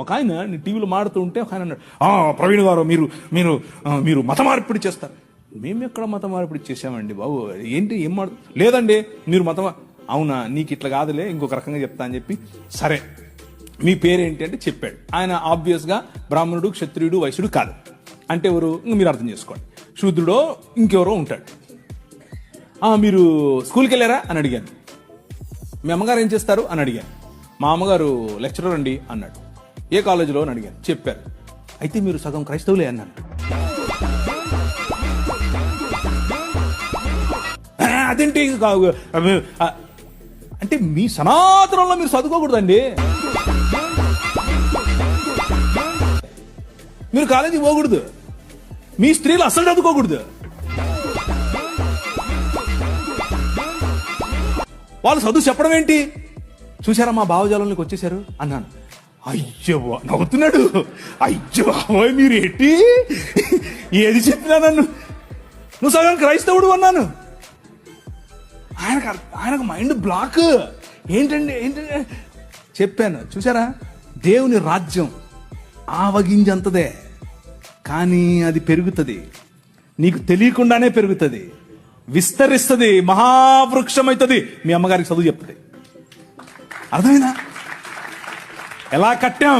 ఒక ఆయన నేను టీవీలో మాడుతూ ఉంటే ఒక ఆయన అన్నాడు ప్రవీణ్ గారు మీరు మీరు మీరు మత మార్పిడి చేస్తారు. మేము ఎక్కడ మత మార్పిడి చేసామండి బాబు? ఏంటి ఏం మాడు లేదండి మీరు మత అవునా నీకు ఇట్లా కాదులే ఇంకొక రకంగా చెప్తా అని చెప్పి సరే మీ పేరేంటి అంటే చెప్పాడు. ఆయన ఆబ్వియస్గా బ్రాహ్మణుడు క్షత్రియుడు వైశ్యుడు కాదు. అంటే ఎవరు? మీరు అర్థం చేసుకోండి. శూద్రుడో ఇంకెవరో ఉంటాడు. మీరు స్కూల్కి వెళ్ళారా? అని అడిగాను. మీ అమ్మగారు ఏం చేస్తారు? అని అడిగాను. మా అమ్మగారు లెక్చరర్ అండి అన్నాడు. ఏ కాలేజీలో అని అడిగాను చెప్పారు. అయితే మీరు సగం క్రైస్తవులే అన్నాను అదేంటి? అంటే మీ సనాతనంలో మీరు చదువుకోకూడదండి. మీరు కాలేజీకి పోకూడదు. మీ స్త్రీలు అసలు చదువుకోకూడదు. వాళ్ళు చదువు చెప్పడం ఏంటి? చూసారా మా భావజాలంలోకి వచ్చేసారు అన్నాను. అయ్యో నవ్వుతున్నాడు. అయ్యో బాబోయ్ మీరు ఏంటి? ఏది చెప్పినా నన్ను? నువ్వు సగం క్రైస్తవుడు అన్నాను. ఆయనకు ఆయనకు మైండ్ బ్లాక్. ఏంటండి ఏంటంటే చెప్పాను. చూసారా దేవుని రాజ్యం ఆవగింజంతదే. కానీ అది పెరుగుతుంది. నీకు తెలియకుండానే పెరుగుతుంది. విస్తరిస్తుంది. మహావృక్షం అవుతుంది మీ అమ్మగారికి చదువు చెప్తుంది. అర్థమైందా ఎలా కట్టాం